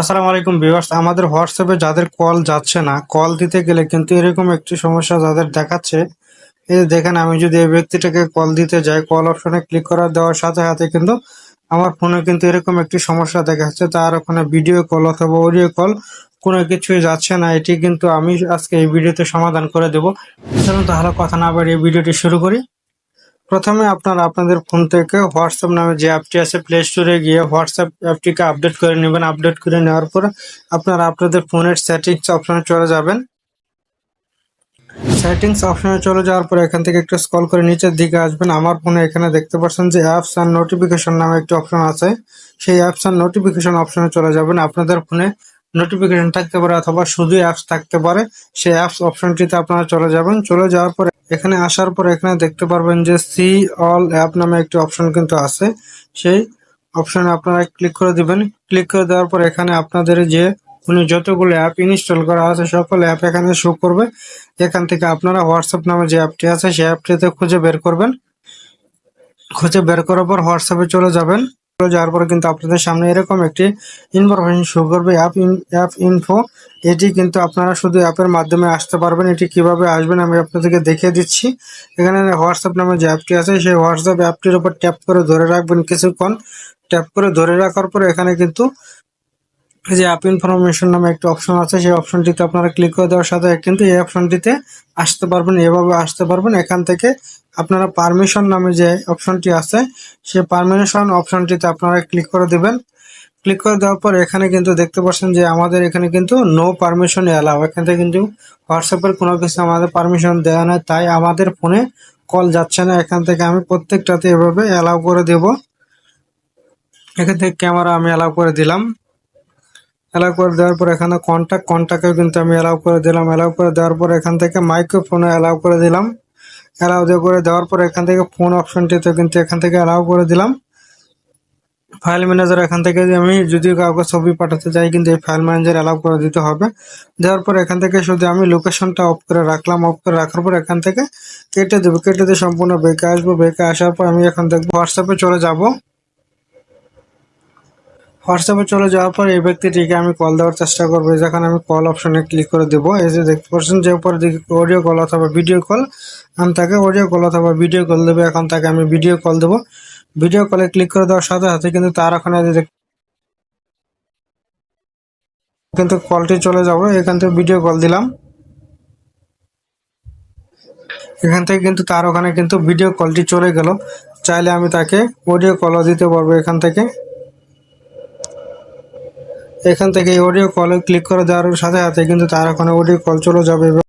আসসালামু আলাইকুম ভিউয়ার্স, আমাদের হোয়াটসঅ্যাপে যাদের কল যাচ্ছে না, কল দিতে গেলে কিন্তু এরকম একটি সমস্যা যাদের দেখাচ্ছে, এই দেখেন আমি যদি এই ব্যক্তিটাকে কল দিতে যাই, কল অপশনে ক্লিক করা দেওয়ার সাথে সাথে কিন্তু আমার ফোনে কিন্তু এরকম একটি সমস্যা দেখাচ্ছে তার ওখানে ভিডিও কল অথবা অডিও কল কোনো কিছুই যাচ্ছে না, এটি কিন্তু আমি আজকে এই ভিডিওতে সমাধান করে দেবো। তাহলে কথা না বাড়িয়ে ভিডিওটি শুরু করি। প্রথমে আপনারা আপনাদের ফোন থেকে হোয়াটসঅ্যাপ নামে যে অ্যাপটি আছে প্লে স্টোরে গিয়ে হোয়াটসঅ্যাপ অ্যাপটিকে আপডেট করে নেবেন। আপডেট করে নেওয়ার পর আপনারা আপনাদের ফোনের সেটিংস অপশনে চলে যাবেন। সেটিংস অপশনে চলে যাওয়ার পর এখান থেকে একটু স্কল করে নিচের দিকে আসবেন। আমার ফোনে এখানে দেখতে পাচ্ছেন যে অ্যাপস অ্যান্ড নোটিফিকেশন নামে একটি অপশন আছে। সেই অ্যাপস অ্যান্ড নোটিফিকেশন অপশনে চলে যাবেন। আপনাদের ফোনে নোটিফিকেশন থাকতে পারে অথবা শুধু অ্যাপস থাকতে পারে, সেই অ্যাপস অপশনটিতে আপনারা চলে যাবেন। চলে যাওয়ার পরে এখানে আসার পর এখানে দেখতে পারবেন যে সি অল অ্যাপ নামে একটি অপশন কিন্তু আছে। সেই অপশনে আপনারা ক্লিক করে দিবেন। ক্লিক করে দেওয়ার পর এখানে আপনাদের যে ফোনে যতগুলো অ্যাপ ইনস্টল করা আছে, সকল অ্যাপ এখানে শো করবে। এখান থেকে আপনারা হোয়াটসঅ্যাপ নামে যে অ্যাপটি আছে, সেই অ্যাপটিতে খুঁজে বের করবেন। খুঁজে বের করার পর হোয়াটসঅ্যাপে চলে যাবেন। যাওয়ার পরে কিন্তু আপনাদের সামনে এরকম একটি ইনফরমেশন শো করবে অ্যাপ ইন অ্যাপ ইনফো এটি কিন্তু আপনারা শুধু অ্যাপের মাধ্যমে আসতে পারবেন। এটি কীভাবে আসবেন আমি আপনাদেরকে দেখিয়ে দিচ্ছি। এখানে হোয়াটসঅ্যাপ নামে যে অ্যাপটি আছে, সেই হোয়াটসঅ্যাপ অ্যাপটির উপর ট্যাপ করে ধরে রাখবেন কিছুক্ষণ। ট্যাপ করে ধরে রাখার পর এখানে কিন্তু যে অ্যাপ ইনফরমেশন নামে একটা অপশন আছে, সেই অপশনটিতে আপনারা ক্লিক করে দেওয়ার সাথে কিন্তু এই অপশনটিতে আসতে পারবেন, এভাবে আসতে পারবেন। এখান থেকে আপনারা পারমিশন নামে যে অপশনটি আছে, সেই পারমিশন অপশনটিতে আপনারা ক্লিক করে দিবেন। ক্লিক করে দেওয়ার পর এখানে কিন্তু দেখতে পাচ্ছেন যে আমাদের এখানে কিন্তু নো পারমিশন এলাও এখান থেকে কিন্তু হোয়াটসঅ্যাপের কোনো কিছু আমাদের পারমিশন দেওয়া নয় তাই আমাদের ফোনে কল যাচ্ছে না। এখান থেকে আমি প্রত্যেকটাতে এভাবে অ্যালাউ করে দেব। এখান থেকে ক্যামেরা আমি অ্যালাউ করে দিলাম। অ্যালাউ করে দেওয়ার পর এখানে কন্ট্যাক্ট কন্ট্যাক্টেও কিন্তু আমি অ্যালাউ করে দিলাম। অ্যালাউ করে দেওয়ার পর এখান থেকে মাইক্রোফোনে অ্যালাউ করে দিলাম। অ্যালাউ করে দেওয়ার পর এখান থেকে ফোন অপশনটিতে কিন্তু এখান থেকে অ্যালাউ করে দিলাম। ফাইল ম্যানেজার এখান থেকে আমি যদি কাউকে ছবি পাঠাতে চাই, কিন্তু এই ফাইল ম্যানেজার অ্যালাউ করে দিতে হবে। দেওয়ার পর এখান থেকে শুধু আমি লোকেশনটা অফ করে রাখলাম। অফ করে রাখার পর এখান থেকে কেটে দেবো। কেটে দিয়ে সম্পূর্ণ বেঁকে আসব। বেঁকে আসার পর আমি এখন দেখব হোয়াটসঅ্যাপে চলে যাব। হোয়াটসঅ্যাপে চলে যাওয়ার পর এই ব্যক্তিটিকে আমি কল দেওয়ার চেষ্টা করব। যখন আমি কল অপশনে ক্লিক করে দেবো, এই যে দেখতে পাচ্ছেন যে উপরে দিকে অডিও কল অথবা ভিডিও কল আমি তাকে অডিও কল অথবা ভিডিও কল দেবো। এখন তাকে আমি ভিডিও কল দেবো। ভিডিও কলে ক্লিক করে দেওয়ার সাথে সাথে কিন্তু তার ওখানে কিন্তু কলটি চলে যাবে, এখান থেকে ভিডিও কল দিলাম। এখান থেকে কিন্তু তার ওখানে কিন্তু ভিডিও কলটি চলে গেল। চাইলে আমি তাকে অডিও কলও দিতে পারব এখান থেকে। এখান থেকে অডিও কলে ক্লিক করে দেওয়ার সাথে সাথে কিন্তু তার ওখানে অডিও কল চলে যাবে।